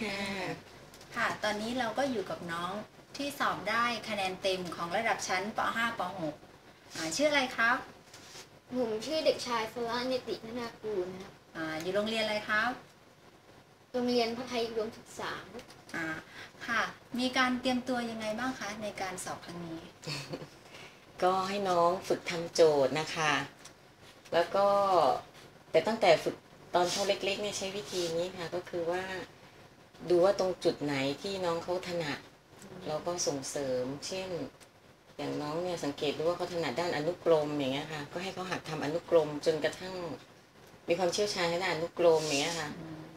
ค่ะค่ะ ตอนนี้เราก็อยู่กับน้องที่สอบได้คะแนนเต็มของระดับชั้นป .5 ป .6 อ่าชื่ออะไรครับ ผมชื่อเด็กชายฟลาเนติธนากูลนะครับอ่าอยู่โรงเรียนอะไรครับ โรงเรียนพระไทยอุดมศึกษาอ่าค่ะ มีการเตรียมตัวยังไงบ้างคะในการสอบครั้งนี้ ก็ให้น้องฝึกทำโจทย์นะคะ แล้วก็แต่ตั้งแต่ฝึกตอนเขาเล็กๆเนี่ยใช้วิธีนี้ค่ะ ก็คือว่า ดูว่าตรงจุดไหนที่น้องเขาถนัดเราก็ส่งเสริม เช่น อย่างน้องเนี่ยสังเกตดูว่าเขาถนัดด้านอนุกรมอย่างเงี้ยค่ะ ก็ให้เขาหัดทำอนุกรมจนกระทั่ง มีความเชี่ยวชาญในด้านอนุกรมอย่างเงี้ยค่ะ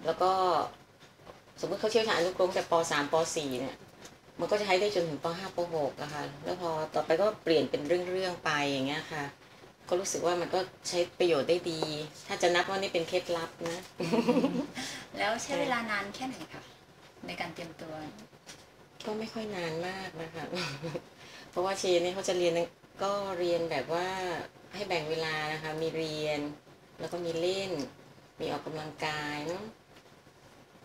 แล้วก็สมมติเขาเชี่ยวชาญอนุกรมแต่ป .3 ป .4 เนี่ย มันก็จะใช้ได้จนถึงป .5 ป .6 อะค่ะ แล้วพอต่อไปก็เปลี่ยนเป็นเรื่องๆไปอย่างเงี้ยค่ะ ก็รู้สึกว่ามันก็ใช้ประโยชน์ได้ดี ถ้าจะนับว่านี่เป็นเคล็ดลับนะ แล้วใช้เวลานานแค่ไหนคะในการเตรียมตัว ก็ไม่ค่อยนานมากนะคะ เพราะว่าเชนเนี่ยเขาจะเรียนก็เรียนแบบว่าให้แบ่งเวลานะคะ มีเรียน แล้วก็มีเล่น มีออกกำลังกายเนาะ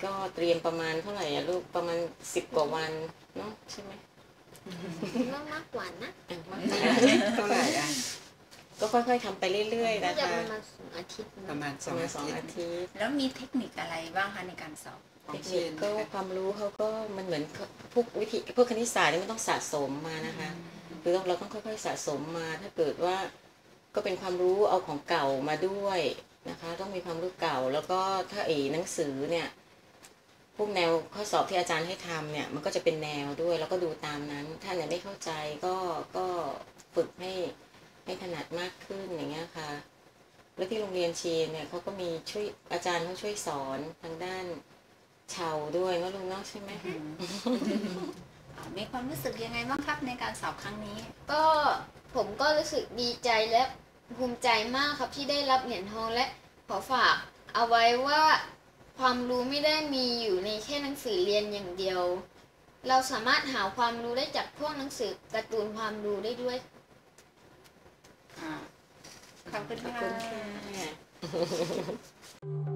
ก็เตรียมประมาณเท่าไหร่อะลูกประมาณสิบกว่าวันเนาะใช่ไหมก็มากกว่านะอะมากกว่าเท่าไหร่อะ ก็ค่อยๆทำไปเรื่อย ๆน่านะจะคะประมาณสองอาทิตย์ปนะระมาณสปอระงมาณอาสองทิตอาย์ทิตย์ แล้วมีเทคนิคอะไรบ้างคะในการสอบขอเทงคเชนิคนก็นะคะความรู้เขาก็มันเหมือนพวกวิธีพวกคณิตศาสตร์นี่มันต้องสะสมมานะคะคือเราต้องค่อยๆสะสมมา ถ้าเกิดว่าก็เป็นความรู้เอาของเก่ามาด้วยนะคะ ต้องมีความรู้เก่าแล้วก็ถ้าเอหนังสือเนี่ยพวกแนวข้อสอบที่อาจารย์ให้ทำเนี่ยมันก็จะเป็นแนวด้วยแล้วก็ดูตามนั้น ถ้าเนี่ยไม่เข้าใจก็ก็ฝึกให้ ให้ถนัดมากขึ้นอย่างเงี้ยค่ะ แล้วที่โรงเรียนเชียนเนี่ยเขาก็มีช่วยอาจารย์เขาช่วยสอนทางด้านชาวด้วยเนอะลุงเนาะใช่ไหมอ่ามีความรู้สึกยังไงบ้างครับในการสอบครั้งนี้ ก็ผมก็รู้สึกดีใจและภูมิใจมากครับที่ได้รับเหรียญทองและขอฝากเอาไว้ว่าความรู้ไม่ได้มีอยู่ในแค่หนังสือเรียนอย่างเดียว เราสามารถหาความรู้ได้จากพวกหนังสือการ์ตูนความรู้ได้ด้วยอ่า 嗯อบคุ